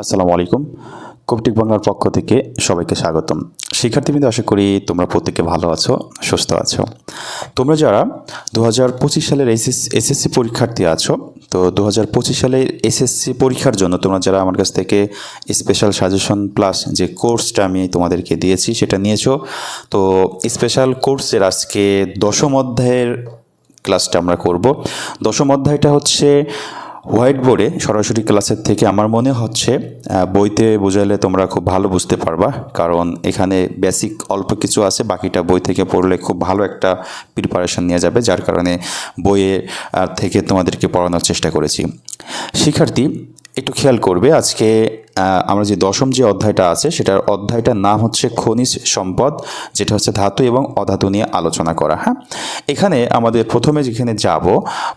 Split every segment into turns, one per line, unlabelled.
আসসালামু আলাইকুম। কপটিক বাংলার পক্ষ থেকে সবাইকে স্বাগতম। শিক্ষার্থীবৃন্দ, আশা করি তোমরা প্রত্যেকে ভালো আছো, সুস্থ আছো। তোমরা যারা দু হাজার পঁচিশ সালের এসএস, এসএসসি পরীক্ষার্থী আছো, তো দু হাজার পঁচিশ সালের এসএসসি পরীক্ষার জন্য তোমরা যারা আমার কাছ থেকে স্পেশাল সাজেশন প্লাস যে কোর্সটা আমি তোমাদেরকে দিয়েছি সেটা নিয়েছো, তো স্পেশাল কোর্সের আজকে দশম অধ্যায়ের ক্লাসটা আমরা করব। দশম অধ্যায়টা হচ্ছে হোয়াইট বোর্ডে সরাসরি ক্লাসের থেকে আমার মনে হচ্ছে বইতে বোঝাইলে তোমরা খুব ভালো বুঝতে পারবা। কারণ এখানে বেসিক অল্প কিছু আছে, বাকিটা বই থেকে পড়লে খুব ভালো একটা প্রিপারেশন নিয়ে যাবে, যার কারণে বইয়ে থেকে তোমাদেরকে পড়ানোর চেষ্টা করেছি। শিক্ষার্থী, একটু খেয়াল করবে, আজকে আমরা যে দশম যে অধ্যায়টা আছে, সেটার অধ্যায়টার নাম হচ্ছে খনিজ সম্পদ, যেটা হচ্ছে ধাতু এবং অধাতু নিয়ে আলোচনা করা হ্যাঁ? এখানে আমাদের প্রথমে যেখানে যাব,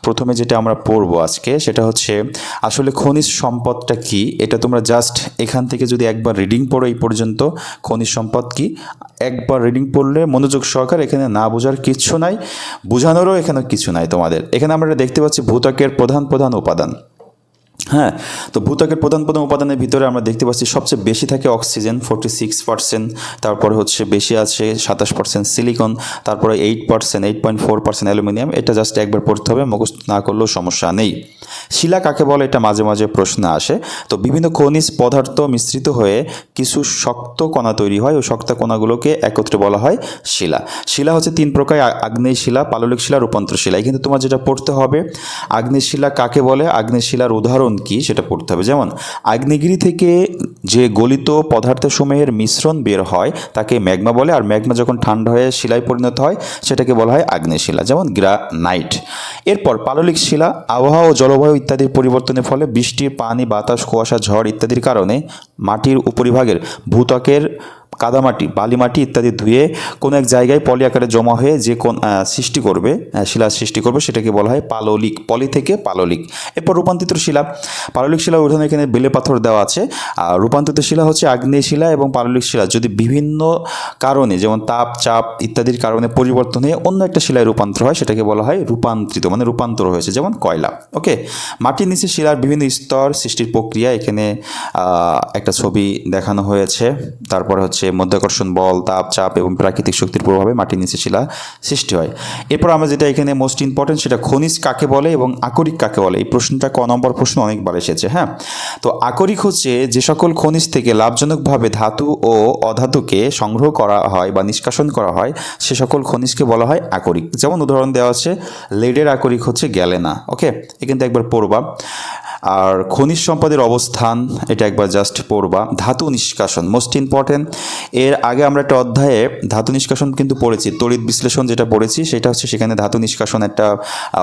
প্রথমে যেটা আমরা পড়ব আজকে, সেটা হচ্ছে আসলে খনিজ সম্পদটা কি? এটা তোমরা জাস্ট এখান থেকে যদি একবার রিডিং পড়ো এই পর্যন্ত, খনিজ সম্পদ কি? একবার রিডিং পড়লে মনোযোগ সহকার এখানে না বোঝার কিচ্ছু নাই, বোঝানোরও এখানে কিছু নাই তোমাদের। এখানে আমরা দেখতে পাচ্ছি ভূত্বকের প্রধান প্রধান উপাদান। হ্যাঁ তো ভূত্বকের প্রধান প্রধান উপাদানের ভিতরে আমরা দেখতে পাচ্ছি সবচেয়ে বেশি থাকে অক্সিজেন ফোর্টি সিক্স পার্সেন্ট তারপরে হচ্ছে বেশি আছে সাতাশ পার্সেন্ট সিলিকন তারপরে eight percent eight point four percent aluminium এটা জাস্ট একবার পড়তে হবে, মুখস্থ না করলেও সমস্যা নেই। শিলা কাকে বলে? এটা মাঝে মাঝে প্রশ্ন আসে। তো বিভিন্ন খনিজ পদার্থ মিশ্রিত হয়ে কিছু শক্ত কণা তৈরি হয় ওই শক্ত কণাগুলোকে একত্রে বলা হয় শিলা। শিলা হচ্ছে তিন প্রকার আগ্নেয় শিলা, পাললিক শিলা, রূপান্তর শিলা। কিন্তু তোমার যেটা পড়তে হবে, আগ্নেয় শিলা কাকে বলে? আগ্নেয় শিলার উদাহরণ কি সেটা পড়তে হবে। যেমন, আগ্নেয়গিরি থেকে যে গলিত পদার্থসমূহের মিশ্রণ বের হয়, তাকে ম্যাগমা বলে, আর ম্যাগমা যখন ঠান্ডা হয়ে শিলায় পরিণত হয়, সেটাকে বলা হয় আগ্নেয় শিলা যেমন, গ্রানাইট। এরপর, পাললিক শিলা, আবহাওয়া ও জলবায়ু ইত্যাদির পরিবর্তনের ফলে বৃষ্টির পানি, বাতাস, কুয়াশা, ঝড় ইত্যাদির কারণে মাটির উপরিভাগের ভূত্বকের কাদামাটি, বালিমাটি ইত্যাদি ধুয়ে কোনো এক জায়গায় পলি আকারে জমা হয়ে যে কোন সৃষ্টি করবে শিলা সৃষ্টি করবে সেটাকে বলা হয় পাললিক, পলি থেকে পাললিক। এরপর রূপান্তরিত শিলা, পাললিক শিলা উদাহরণ এখানে বেলে পাথর দেওয়া আছে। আর রূপান্তরিত শিলা হচ্ছে আগ্নেয় শিলা এবং পাললিক শিলা। যদি বিভিন্ন কারণে, যেমন তাপ, চাপ ইত্যাদির কারণে পরিবর্তন হয়ে অন্য একটা শিলায় রূপান্তর হয়, সেটাকে বলা হয় রূপান্তরিত মানে রূপান্তর হয়েছে, যেমন কয়লা। ওকে? মাটির নিচে শিলার বিভিন্ন স্তর সৃষ্টির প্রক্রিয়া এখানে একটা ছবি দেখানো হয়েছে। তারপর হচ্ছে মধ্যাকর্ষণ বল, তাপ, চাপ এবং প্রাকৃতিক শক্তির প্রভাবে মাটির নিচে শিলা সৃষ্টি হয়। এরপর আমরা যেটা এখানে মোস্ট ইম্পর্টেন্ট সেটা খনিজ কাকে বলে এবং আকরিক কাকে বলে? এই প্রশ্নটা ক নম্বর প্রশ্ন অনেকবার এসেছে হ্যাঁ? তো আকরিক হচ্ছে যে সকল খনিজ থেকে লাভজনকভাবে ধাতু ও অধাতুকে সংগ্রহ করা হয় বা নিষ্কাশন করা হয়, সে সকল খনিজকে বলা হয় আকরিক। যেমন উদাহরণ দেওয়া আছে, লেডের আকরিক হচ্ছে গ্যালেনা ওকে এ কিন্তু একবার পড়বা। আর খনিজ সম্পদের অবস্থান, এটা একবার জাস্ট পড়বা, ধাতু নিষ্কাশন মোস্ট ইম্পর্টেন্ট এর আগে আমরা একটা অধ্যায়ে ধাতু নিষ্কাশন কিন্তু পড়েছি, তড়িৎ বিশ্লেষণ যেটা পড়েছি, সেটা হচ্ছে সেখানে ধাতু নিষ্কাশন একটা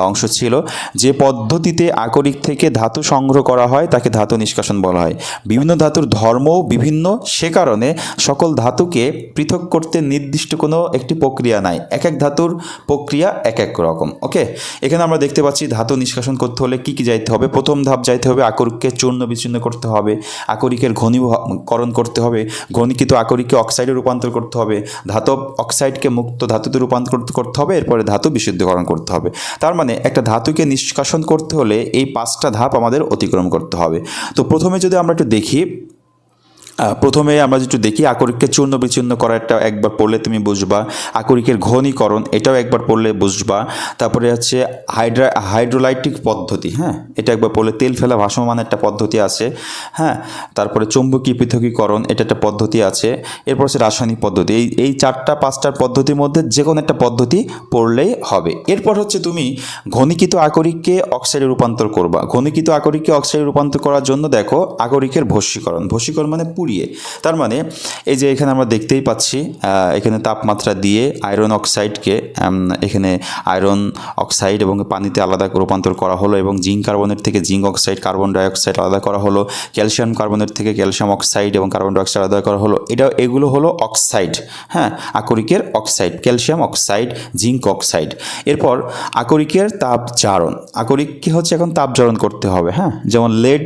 অংশ ছিল, যে পদ্ধতিতে আকরিক থেকে ধাতু সংগ্রহ করা হয়, তাকে ধাতু নিষ্কাশন বলা হয়। বিভিন্ন ধাতুর ধর্মও বিভিন্ন, সে কারণে সকল ধাতুকে পৃথক করতে নির্দিষ্ট কোনো একটি প্রক্রিয়া নাই, এক এক ধাতুর প্রক্রিয়া এক এক রকম ওকে এখানে আমরা দেখতে পাচ্ছি ধাতু নিষ্কাশন করতে হলে কি কি যাইতে হবে, প্রথম ধাপ যাইতে হবে, আকরিককে চূর্ণ বিচূর্ণ করতে হবে, আকরিকের ঘনীকরণ করতে হবে, ঘনীকৃত আকরিককে অক্সাইডে রূপান্তর করতে হবে, ধাতব অক্সাইডকে মুক্ত ধাতুতে রূপান্তর করতে- হবে, এরপরে ধাতু বিশুদ্ধকরণ করতে হবে। তার মানে একটা ধাতুকে নিষ্কাশন করতে হলে এই পাঁচটা ধাপ আমাদের অতিক্রম করতে হবে। তো প্রথমে যদি আমরা একটু দেখি প্রথমে আমরা যেটু দেখি, আকরিককে চূর্ণ বিচূর্ণ করা একটা একবার পড়লে তুমি বুঝবা। আকরিকের ঘনীকরণ, এটাও একবার পড়লে বুঝবা। তারপরে হচ্ছে হাইড্রা, হাইড্রোলাইটিক পদ্ধতি হ্যাঁ? এটা একবার পড়লে তেল ফেলা ভাসমান একটা পদ্ধতি আছে হ্যাঁ? তারপরে চৌম্বকীয় পৃথকীকরণ, এটা একটা পদ্ধতি আছে। এরপর হচ্ছে রাসায়নিক পদ্ধতি, এই এই চারটা পাঁচটার পদ্ধতির মধ্যে যে কোনো একটা পদ্ধতি পড়লেই হবে। এরপর হচ্ছে তুমি ঘনীকৃত আকরিককে অক্সাইডে রূপান্তর করবা। ঘনীকৃত আকরিককে অক্সাইডে রূপান্তর করার জন্য দেখো, আকরিকের ভস্মীকরণ। ভস্মীকরণ মানে পুড়িয়ে তার মানে এই যে এখানে আমরা দেখতেই পাচ্ছি এখানে তাপমাত্রা দিয়ে আয়রন অক্সাইডকে এখানে আয়রন অক্সাইড এবং পানিতে আলাদা রূপান্তর করা হলো এবং জিঙ্ক কার্বনের থেকে জিঙ্ক অক্সাইড কার্বন ডাইঅক্সাইড আলাদা করা হলো ক্যালসিয়াম কার্বনের থেকে ক্যালসিয়াম অক্সাইড এবং কার্বন ডাইঅক্সাইড আলাদা করা হলো। এটা, এগুলো হলো অক্সাইড হ্যাঁ আকরিকের oxide calcium oxide zinc oxide এরপর আকরিকের তাপ জারণ আকরিককে হচ্ছে এখন তাপ জারণ করতে হবে হ্যাঁ যেমন লেড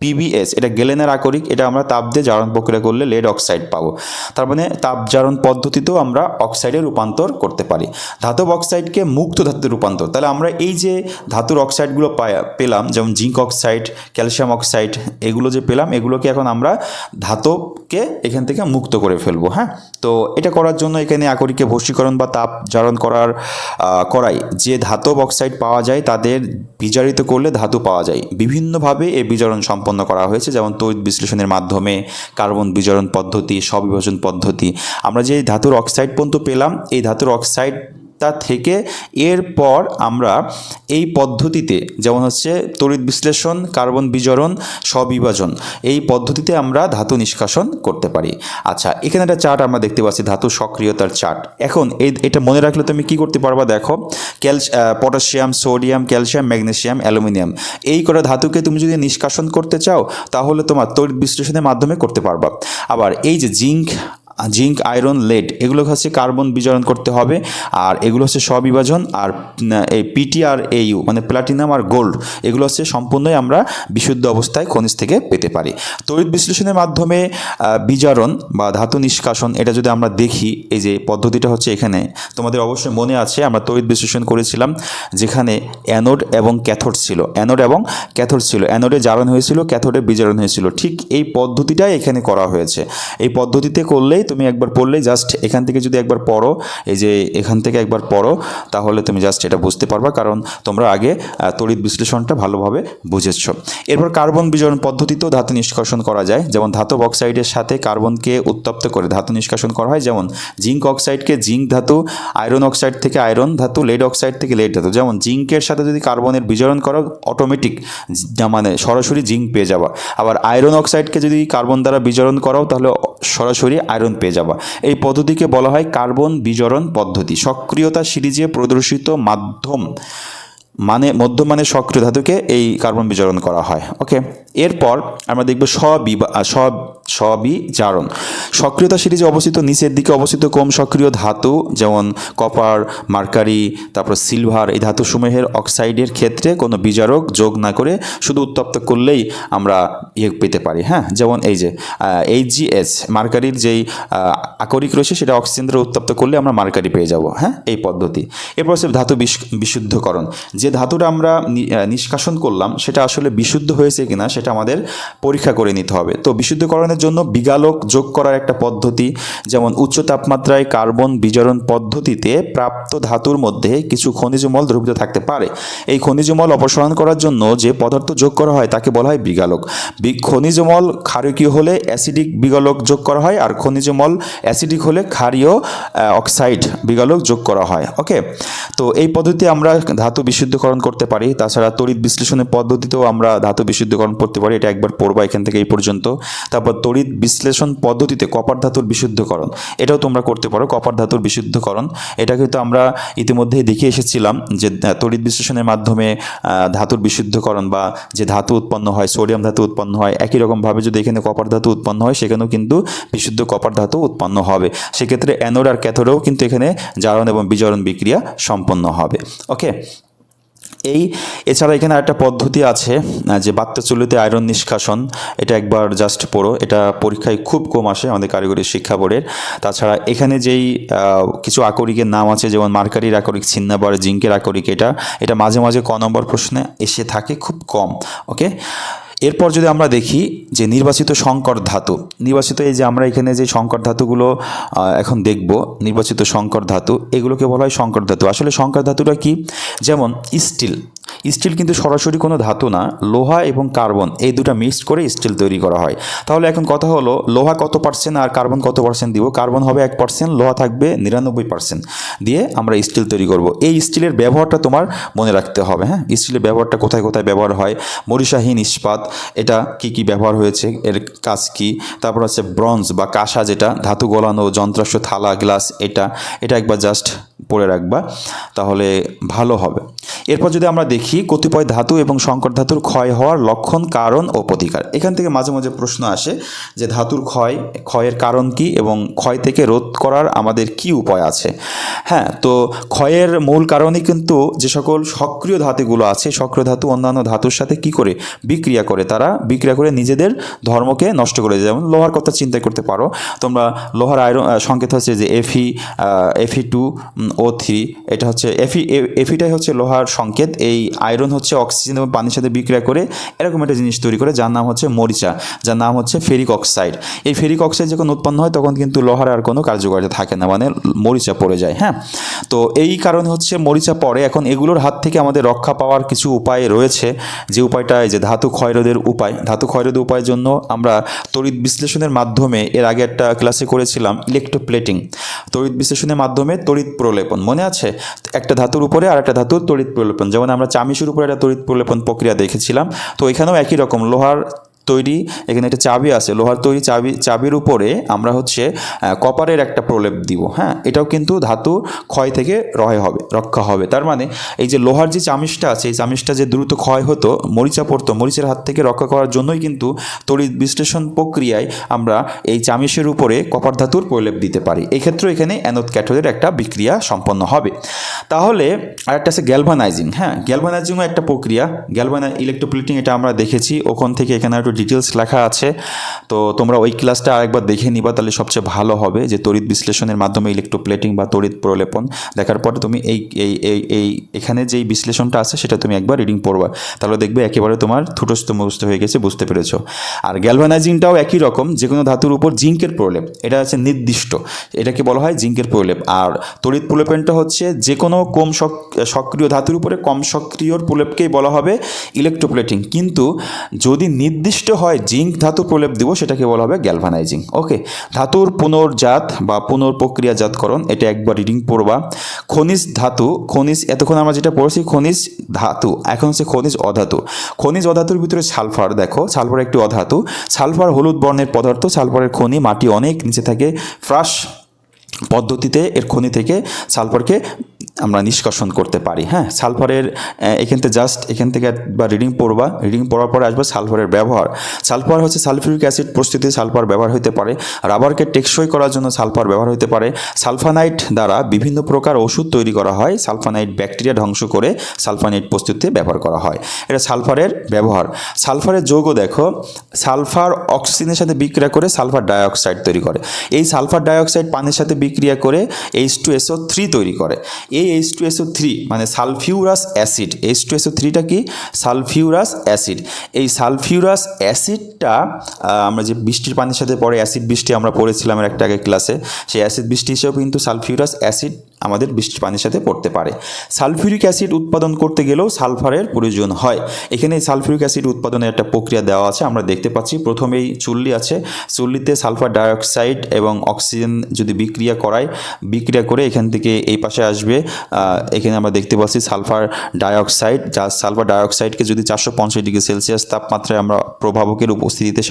পিবিএস এটা গেলেনের আকরিক, এটা আমরা তাপ দিয়ে জারণ প্রক্রিয়া করলে লেড অক্সাইড পাবো। তার মানে তাপ জারণ পদ্ধতিতেও আমরা অক্সাইডে রূপান্তর করতে পারি। ধাতব অক্সাইডকে মুক্ত ধাতুতে রূপান্তর। তাহলে আমরা এই যে ধাতুর অক্সাইডগুলো পেলাম, যেমন জিঙ্ক অক্সাইড ক্যালসিয়াম অক্সাইড এগুলো যে পেলাম, এগুলোকে এখন আমরা ধাতবকে এখান থেকে মুক্ত করে ফেলব হ্যাঁ? তো এটা করার জন্য এখানে আকরিকে ভস্মীকরণ বা তাপ জারণ করার করাই। যে ধাতব অক্সাইড পাওয়া যায়, তাদের বিজারিত করলে ধাতু পাওয়া যায়। বিভিন্নভাবে এই বিজারণ সম্পন্ন করা হয়েছে, যেমন তড়িৎ বিশ্লেষণের মাধ্যমে কার্বন বিজরণ পদ্ধতি স্ববিভাজন পদ্ধতি। আমরা যে ধাতুর অক্সাইড পর্যন্ত পেলাম, এই ধাতুর অক্সাইডটা থেকে এরপর আমরা এই পদ্ধতিতে, যেমন হচ্ছে তড়িৎ বিশ্লেষণ, কার্বন বিজারণ স্ববিভাজন, এই পদ্ধতিতে আমরা ধাতু নিষ্কাশন করতে পারি। আচ্ছা এখানে একটা চার্ট আমরা দেখতে পাচ্ছি, ধাতু সক্রিয়তার চার্ট। এখন এই, এটা মনে রাখলে তুমি কি করতে পারবা দেখো? Calls potassium, sodium, calcium, magnesium, aluminium, এই করে ধাতুকে তুমি যদি নিষ্কাশন করতে চাও, তাহলে তোমার তড়িৎ বিশ্লেষণের মাধ্যমে করতে পারবা। আবার এই যে জিঙ্ক জিঙ্ক, আয়রন, লেড এগুলো হচ্ছে কার্বন বিজারণ করতে হবে। আর এগুলো হচ্ছে স্ববিভাজন আর এই পিটি আর এইউ মানে প্লাটিনাম আর গোল্ড, এগুলো হচ্ছে সম্পূর্ণই আমরা বিশুদ্ধ অবস্থায় খনিজ থেকে পেতে পারি। তড়িৎ বিশ্লেষণের মাধ্যমে বিজারণ বা ধাতু নিষ্কাশন, এটা যদি আমরা দেখি, এই যে পদ্ধতিটা হচ্ছে এখানে, তোমাদের অবশ্যই মনে আছে, আমরা তড়িৎ বিশ্লেষণ করেছিলাম, যেখানে অ্যানোড এবং ক্যাথোড ছিল। অ্যানোড এবং ক্যাথোড ছিল। অ্যানোডে জারণ হয়েছিল, ক্যাথোডে বিজারণ হয়েছিল। ঠিক এই পদ্ধতিটাই এখানে করা হয়েছে। এই পদ্ধতিতে করলেই তুমি একবার পড়লেই জাস্ট এখান থেকে যদি একবার পড়ো, এই যে এখান থেকে একবার পড়ো, তাহলে তুমি জাস্ট এটা বুঝতে পারবা, কারণ তোমরা আগে তড়িৎ বিশ্লেষণটা ভালোভাবে বুঝেছ। এরপর কার্বন বিজারণ পদ্ধতিতেও ধাতু নিষ্কাশন করা যায়। যেমন ধাতব অক্সাইডের সাথে কার্বনকে উত্তপ্ত করে ধাতু নিষ্কাশন করা হয়। যেমন জিঙ্ক অক্সাইডকে জিঙ্ক ধাতু আয়রন অক্সাইড থেকে আয়রন ধাতু লেড অক্সাইড থেকে লেড ধাতু। যেমন জিঙ্কের সাথে যদি কার্বনের বিজারণ করো অটোমেটিক মানে সরাসরি জিঙ্ক পেয়ে যাবা। আবার আয়রন অক্সাইডকে যদি কার্বন দ্বারা বিজারণ করাও তাহলে সরাসরি আয়রন পেয়ে যাবা। এই পদ্ধতিকে বলা হয় কার্বন বিজরণ পদ্ধতি। সক্রিয়তা সিরিজে প্রদর্শিত মাধ্যম মানে মধ্যমানের সক্রিয় ধাতুকে এই কার্বন বিজরণ করা হয়। ওকে এরপর আমরা দেখব স্ববিবা সব স্ববিজারণ সক্রিয়তা সিরিজে অবস্থিত, নিচের দিকে অবস্থিত কম সক্রিয় ধাতু, যেমন কপার, মার্কারি, তারপর সিলভার, এই ধাতুসমূহের অক্সাইডের ক্ষেত্রে কোনো বিজারক যোগ না করে শুধু উত্তপ্ত করলেই আমরা ইয়ে পেতে পারি হ্যাঁ? যেমন এই যে এইচজিএস মার্কারির যেই আকরিক রয়েছে সেটা অক্সিজেন দ্বারা উত্তপ্ত করলে আমরা মার্কারি পেয়ে যাব হ্যাঁ? এই পদ্ধতি। এরপর হচ্ছে ধাতু বিশ- বিশুদ্ধকরণ। যে ধাতুটা আমরা নিষ্কাশন করলাম সেটা আসলে বিশুদ্ধ হয়েছে কিনা সেটা আমাদের পরীক্ষা করে নিতে হবে। তো বিশুদ্ধকরণের জন্য বিগালক যোগ করার একটা পদ্ধতি, যেমন উচ্চ তাপমাত্রায় কার্বন বিজারণ পদ্ধতিতে প্রাপ্ত ধাতুর মধ্যে কিছু খনিজমল দ্রবীভূত থাকতে পারে। এই খনিজমল অপসারণ করার জন্য যে পদার্থ যোগ করা হয় তাকে বলা হয় বিগালক। খনিজমল ক্ষারকীয় হলে অ্যাসিডিক বিগালক যোগ করা হয়, আর খনিজমল অ্যাসিডিক হলে ক্ষারীয় অক্সাইড বিগালক যোগ করা হয়, ওকে? তো এই পদ্ধতিতে আমরা ধাতু বিশুদ্ধকরণ করতে পারি। তাছাড়া তড়িৎ বিশ্লেষণের পদ্ধতিতেও আমরা ধাতু বিশুদ্ধকরণ করতে পারি। এটা একবার পড়বা এখান থেকে এই পর্যন্ত। তারপর তড়িৎ বিশ্লেষণ পদ্ধতিতে কপার ধাতুর বিশুদ্ধকরণ। এটাও তোমরা করতে পারো, কপার ধাতুর বিশুদ্ধকরণ। এটা কিন্তু আমরা ইতিমধ্যেই দেখে এসেছিলাম যে তড়িৎ বিশ্লেষণের মাধ্যমে ধাতুর বিশুদ্ধকরণ বা যে ধাতু উৎপন্ন হয়, সোডিয়াম ধাতু উৎপন্ন হয়, একই রকমভাবে যদি এখানে কপার ধাতু উৎপন্ন হয়, সেখানেও কিন্তু বিশুদ্ধ কপার ধাতু উৎপন্ন হবে। সেক্ষেত্রে অ্যানোড আর ক্যাথোডেও কিন্তু এখানে জারণ এবং বিজারণ বিক্রিয়া সম্পন্ন হবে। ওকে এই, এছাড়া এখানে একটা পদ্ধতি আছে যে বাত্য চুল্লিতে আয়রন নিষ্কাশন, এটা একবার জাস্ট পড়ো, এটা পরীক্ষায় খুব কম আসে আমাদের কারিগরি শিক্ষা বোর্ডের। তাছাড়া এখানে যেই কিছু আকরিকের নাম আছে, যেমন মার্কারির আকরিক, ছিন্নাবার, জিঙ্কের আকরিক, এটা এটা মাঝে মাঝে ক নম্বর প্রশ্নে এসে থাকে খুব কম ওকে এরপর যদি আমরা দেখি যে নির্বাচিত সংকর ধাতু, নির্বাচিত এই যে আমরা এখানে যে সংকর ধাতুগুলো এখন দেখব, নির্বাচিত সংকর ধাতু, এগুলোকে বলা হয় সংকর ধাতু। আসলে সংকর ধাতুটা কি? যেমন স্টিল স্টিল কিন্তু সরাসরি কোনো ধাতু না, লোহা এবং কার্বন, এই দুটো মিক্সড করে স্টিল তৈরি করা হয়। তাহলে এখন কথা হলো, লোহা কত পার্সেন্ট আর কার্বন কত পার্সেন্ট দিব? কার্বন হবে এক পার্সেন্ট লোহা থাকবে নিরানব্বই পার্সেন্ট দিয়ে আমরা স্টিল তৈরি করব। এই স্টিলের ব্যবহারটা তোমার মনে রাখতে হবে হ্যাঁ? স্টিলের ব্যবহারটা কোথায় কোথায় ব্যবহার হয়? মরিষাহীন ইস্পাত, এটা কি কি ব্যবহার হয়েছে? এর কাজ কি? তারপর হচ্ছে ব্রঞ্জ বা কাঁসা যেটা, ধাতু গলানো, যন্ত্রাংশ, থালা, গ্লাস, এটা। এটা একবার জাস্ট পড়ে রাখবা, তাহলে ভালো হবে। এরপর যদি আমরা দেখি কতিপয় ধাতু এবং সংকর ধাতুর ক্ষয় হওয়ার লক্ষণ, কারণ ও প্রতিকার। এখান থেকে মাঝে মাঝে প্রশ্ন আসে যে ধাতুর ক্ষয়, ক্ষয়ের কারণ কি এবং ক্ষয় থেকে রোধ করার আমাদের কি উপায় আছে? হ্যাঁ তো ক্ষয়ের মূল কারণই কিন্তু যে সকল সক্রিয় ধাতুগুলো আছে, সক্রিয় ধাতু অন্যান্য ধাতুর সাথে কি করে বিক্রিয়া করে, তারা বিক্রিয়া করে নিজেদের ধর্মকে নষ্ট করে। যেমন লোহার কথা চিন্তা করতে পারো, তোমরা লোহার আয়রন সংকেত হচ্ছে যে এফি এফি টু ও থ্রি এটা হচ্ছে এফি এফিটাই হচ্ছে লোহার সংকেত। এই আয়রন হচ্ছে অক্সিজেন এবং পানির সাথে বিক্রিয়া করে এরকম একটা জিনিস তৈরি করে, যার নাম হচ্ছে মরিচা, যার নাম হচ্ছে ফেরিক অক্সাইড এই ফেরিক অক্সাইড যখন উৎপন্ন হয়, তখন কিন্তু লোহার আর কোনো কার্যকারিতা থাকে না মানে মরিচা পড়ে যায় হ্যাঁ? তো এই কারণে হচ্ছে মরিচা পড়ে। এখন এগুলোর হাত থেকে আমাদের রক্ষা পাওয়ার কিছু উপায় রয়েছে। যে উপায়টা যে ধাতু ক্ষয়রোধের উপায়। ধাতু ক্ষয়রোধের উপায়ের জন্য আমরা তড়িৎ বিশ্লেষণের মাধ্যমে, এর আগে একটা ক্লাসে করেছিলাম ইলেকট্রোপ্লেটিং তড়িৎ বিশ্লেষণের মাধ্যমে তড়িৎ প্রলেপন, মনে আছে? একটা ধাতুর উপরে আর একটা ধাতুর তড়িৎ প্রলেপন। যেমন আমরা চামিচের উপরে একটা তড়িৎ প্রলেপন প্রক্রিয়া দেখেছিলাম, তো এখানেও একই রকম, লোহার তৈরি, এখানে একটা চাবি আছে, লোহার তৈরি চাবি, চাবির উপরে আমরা হচ্ছে কপারের একটা প্রলেপ দিব হ্যাঁ? এটাও কিন্তু ধাতু ক্ষয় থেকে রয় হবে, রক্ষা হবে। তার মানে এই যে লোহার যে চামিচটা আছে, এই চামিচটা যে দ্রুত ক্ষয় হতো, মরিচা পড়তো, মরিচের হাত থেকে রক্ষা করার জন্যই কিন্তু তড়িৎ বিশ্লেষণ প্রক্রিয়ায় আমরা এই চামিচের উপরে কপার ধাতুর প্রলেপ দিতে পারি। এই ক্ষেত্রে এখানে অ্যানোদ ক্যাথোডের একটা বিক্রিয়া সম্পন্ন হবে। তাহলে, আরেকটা আছে গ্যালভানাইজিং হ্যাঁ? গ্যালভানাইজিংও একটা প্রক্রিয়া গ্যালভানা ইলেকট্রোপ্লেটিং এটা আমরা দেখেছি, ওখান থেকে এখানে একটু ডিটেলস লেখা আছে। তো তোমরা ওই ক্লাসটা আরেকবার দেখে নিবা, তাহলে সবচেয়ে ভালো হবে যে তড়িৎ বিশ্লেষণের মাধ্যমে ইলেকট্রোপ্লেটিং বা তড়িৎ প্রলেপন। দেখার পরে তুমি এই এই এই এই, এখানে যেই বিশ্লেষণটা আছে, সেটা তুমি একবার রিডিং পড়বা। তাহলে দেখবে একেবারে তোমার থুটস্থ মুখস্থ হয়ে গেছে, বুঝতে পেরেছ। আর গ্যালভানাইজিংটাও একই রকম যে কোনো ধাতুর উপর জিঙ্কের প্রলেপ। এটা আছে নির্দিষ্ট, এটাকে বলা হয় জিঙ্কের প্রলেপ। আর তড়িৎ প্রলেপনটা হচ্ছে যে কোনো কম সক্রিয় ধাতুর উপরে কম সক্রিয় প্রলেপকেই বলা হবে ইলেকট্রোপ্লেটিং কিন্তু যদি নির্দিষ্ট হয় জিঙ্ক ধাতু প্রলেপ দিব সেটাকে বলা হবে গ্যালভানাইজিং ওকে ধাতুর পুনর্জাত বা পুনর্প্রক্রিয়াজাতকরণ, এটা একবার রিডিং পড়বা। খনিজ ধাতু, খনিজ, এতক্ষণ আমরা যেটা পড়েছি, খনিজ ধাতু, এখন হচ্ছে খনিজ অধাতু। খনিজ অধাতুর ভিতরে সালফার, দেখো, সালফার একটি অধাতু। সালফার হলুদ বর্ণের পদার্থ, সালফারের খনি, মাটি অনেক নিচে থাকে। ফ্রাস পদ্ধতিতে এর খনি থেকে সালফারকে আমরা নিষ্কাশন করতে পারি হ্যাঁ? সালফারের এখান থেকে জাস্ট এখান থেকে বা রিডিং পড়বা রিডিং পড়ার পরে আসবে সালফারের ব্যবহার। সালফার হচ্ছে সালফিউরিক অ্যাসিড প্রস্তুতি, সালফার ব্যবহার হতে পারে। রাবারকে টেকসই করার জন্য সালফার ব্যবহার হতে পারে। সালফানাইট দ্বারা বিভিন্ন প্রকার ওষুধ তৈরি করা হয়, সালফানাইট ব্যাকটেরিয়া ধ্বংস করে সালফানাইট প্রস্তুতিতে ব্যবহার করা হয়। এটা সালফারের ব্যবহার। সালফারের যৌগ দেখো, সালফার অক্সিজেনের সাথে বিক্রিয়া করে সালফার ডাইঅক্সাইড তৈরি করে। এই সালফার ডাইঅক্সাইড পানির সাথে বিক্রিয়া করে এইচ টু এসও থ্রি তৈরি করে। এই এইচ টু এসও থ্রি মানে sulphurous acid. H two SO থ্রিটা কি? Sulphurous acid. এই সালফিউরাস অ্যাসিডটা আমরা যে বৃষ্টির পানির সাথে পরে অ্যাসিড বৃষ্টি আমরা পড়েছিলাম একটা আগে ক্লাসে, সেই অ্যাসিড বৃষ্টি হিসেবেও কিন্তু সালফিউরাস অ্যাসিড আমাদের বৃষ্টির পানির সাথে পড়তে পারে। সালফিউরিক অ্যাসিড উৎপাদন করতে গেলেও সালফারের প্রয়োজন হয়। এখানে সালফিউরিক অ্যাসিড উৎপাদনের একটা প্রক্রিয়া দেওয়া আছে, আমরা দেখতে পাচ্ছি। প্রথমেই চুল্লি আছে। চুল্লিতে সালফার ডাইঅক্সাইড এবং অক্সিজেন যদি বিক্রিয়া করায়, বিক্রিয়া করে এখান থেকে এই পাশে আসবে। এখানে আমরা দেখতে পাচ্ছি সালফার ডাইঅক্সাইড, যা সালফার ডাইঅক্সাইডকে যদি চারশো পঞ্চাশ ডিগ্রি সেলসিয়াস তাপমাত্রায় আমরা প্রভাবকের উপস্থিতিতে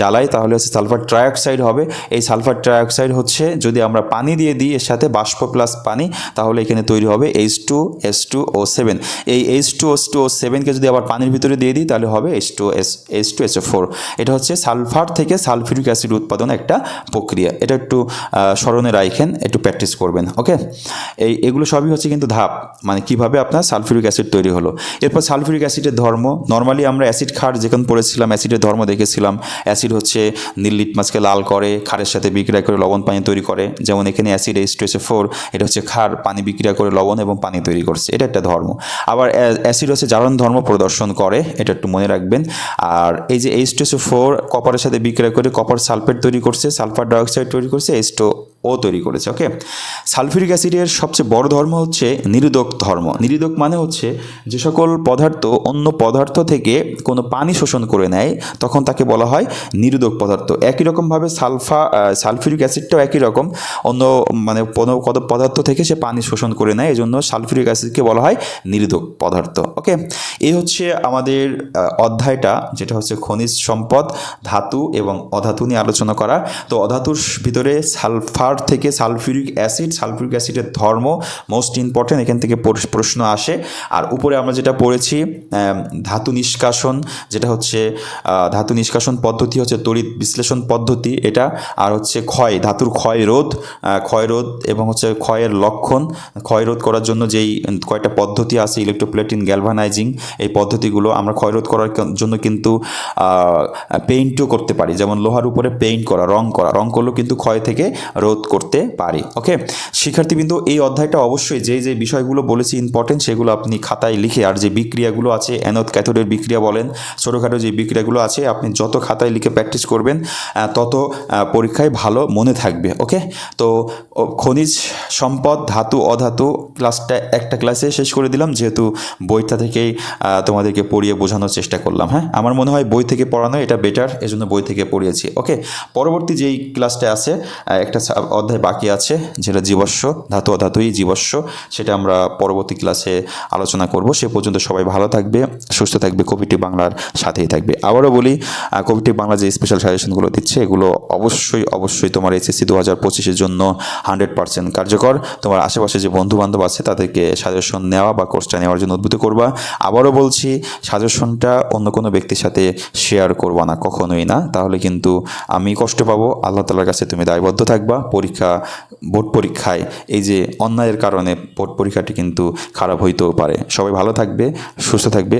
জ্বালাই, তাহলে হচ্ছে সালফার ট্রাইঅক্সাইড হবে। এই সালফার ট্রাইঅক্সাইড হচ্ছে যদি আমরা পানি দিয়ে দিই, এর সাথে বাষ্প প্লাস পানি, তাহলে এখানে তৈরি হবে H two S two O seven এই H two S two O সেভেনকে যদি আবার পানির ভিতরে দিয়ে দিই, তাহলে হবে H two S H two S four এটা হচ্ছে সালফার থেকে সালফিউরিক অ্যাসিড উৎপাদন একটা প্রক্রিয়া। এটা একটু স্মরণে রাখেন একটু প্র্যাকটিস করবেন, ওকে? এই, এগুলো সবই হচ্ছে কিন্তু ধাপ মানে কীভাবে আপনার সালফিউরিক অ্যাসিড তৈরি হলো। এরপর সালফিউরিক অ্যাসিডের ধর্ম, নর্মালি আমরা অ্যাসিড খার যেখানে পড়েছিলাম, অ্যাসিডের ধর্ম দেখেছিলাম। অ্যাসিড হচ্ছে নীল লিটমাসকে লাল করে, খারের সাথে বিক্রিয়া করে লবণ পানি তৈরি করে। যেমন এখানে acid H two S four এটা হচ্ছে খার পানি বিক্রিয়া করে লবণ এবং পানি তৈরি করছে। এটা একটা ধর্ম। আবার অ্যা- অ্যাসিড হচ্ছে জারণ ধর্ম প্রদর্শন করে, এটা একটু মনে রাখবেন। আর এই যে এইচ টু ফোর কপারের সাথে বিক্রিয়া করে কপার সালফেট তৈরি করছে সালফার ডাইঅক্সাইড তৈরি করছে এইচ টু ও তৈরি করেছে ওকে সালফিউরিক অ্যাসিডের সবচেয়ে বড় ধর্ম হচ্ছে নিরোধক ধর্ম। নিরোধক মানে হচ্ছে যে সকল পদার্থ অন্য পদার্থ থেকে কোনো পানি শোষণ করে নেয়, তখন তাকে বলা হয় নিরোধক পদার্থ। একই রকমভাবে সালফা সালফিউরিক অ্যাসিডটাও একই রকম। অন্য মানে কোনো পদার্থ থেকে সে পানি শোষণ করে নেয় এই জন্য সালফিউরিক অ্যাসিডকে বলা হয় নিরোধক পদার্থ ওকে এই হচ্ছে আমাদের অধ্যায়টা, যেটা হচ্ছে খনিজ সম্পদ, ধাতু এবং অধাতু নিয়ে আলোচনা করা তো অধাতুর ভিতরে সালফার সালফ থেকে সালফিউরিক অ্যাসিড, সালফিউরিক অ্যাসিডের ধর্ম মোস্ট ইম্পর্টেন্ট এখান থেকে প্রশ্ন আসে। আর উপরে আমরা যেটা পড়েছি ধাতু নিষ্কাশন, যেটা হচ্ছে ধাতু নিষ্কাশন পদ্ধতি হচ্ছে তড়িৎ বিশ্লেষণ পদ্ধতি। এটা আর হচ্ছে ক্ষয়, ধাতুর ক্ষয় রোধ ক্ষয় রোধ এবং হচ্ছে ক্ষয়ের লক্ষণ। ক্ষয় রোধ করার জন্য যেই কয়টা পদ্ধতি আছে ইলেকট্রোপ্লেটিন গ্যালভানাইজিং এই পদ্ধতিগুলো আমরা ক্ষয় রোধ করার জন্য কিন্তু পেইন্টও করতে পারি। যেমন লোহার উপরে পেইন্ট করা, রং করা। রং করলেও কিন্তু ক্ষয় থেকে রোধ করতে পারি ওকে শিক্ষার্থীবৃন্দ, এই অধ্যায়টা অবশ্যই যে যে বিষয়গুলো বলেছি ইম্পর্টেন্ট সেগুলো আপনি খাতায় লিখে, আর যে বিক্রিয়াগুলো আছে অ্যানোদ ক্যাথোডের বিক্রিয়া বলেন, ছোটোখাটো যে বিক্রিয়াগুলো আছে, আপনি যত খাতায় লিখে প্র্যাকটিস করবেন তত পরীক্ষায় ভালো মনে থাকবে ওকে তো খনিজ সম্পদ, ধাতু, অধাতু ক্লাসটা একটা ক্লাসে শেষ করে দিলাম, যেহেতু বইটা থেকেই তোমাদেরকে পড়িয়ে বোঝানোর চেষ্টা করলাম হ্যাঁ? আমার মনে হয় বই থেকে পড়ানো এটা বেটার এজন্য বই থেকে পড়িয়েছি ওকে পরবর্তী যেই ক্লাসটা আছে একটা অধ্যায় বাকি আছে, যেটা জীবস্ব, ধাতু অধাতুই জীবস্ব, সেটা আমরা পরবর্তী ক্লাসে আলোচনা করব। সে পর্যন্ত সবাই ভালো থাকবে, সুস্থ থাকবে, কবিটি বাংলার সাথেই থাকবে। আবারও বলি কবিটি বাংলা যে স্পেশাল সাজেশনগুলো দিচ্ছে, এগুলো অবশ্যই অবশ্যই তোমার এসএসসি দু হাজার পঁচিশের জন্য হান্ড্রেড পার্সেন্ট কার্যকর। তোমার আশেপাশে যে বন্ধু বান্ধব আছে, তাদেরকে সাজেশন নেওয়া বা কোর্সটা নেওয়ার জন্য উদ্বুদ্ধ করবা। আবারও বলছি সাজেশনটা অন্য কোনো ব্যক্তির সাথে শেয়ার করবা না, কখনোই না। তাহলে কিন্তু আমি কষ্ট পাবো। আল্লাহ তালার কাছে তুমি দায়বদ্ধ থাকবা পরীক্ষা, বোর্ড পরীক্ষায় এই যে অন্যায়ের কারণে বোর্ড পরীক্ষাটি কিন্তু খারাপ হইতেও পারে। সবাই ভালো থাকবে, সুস্থ থাকবে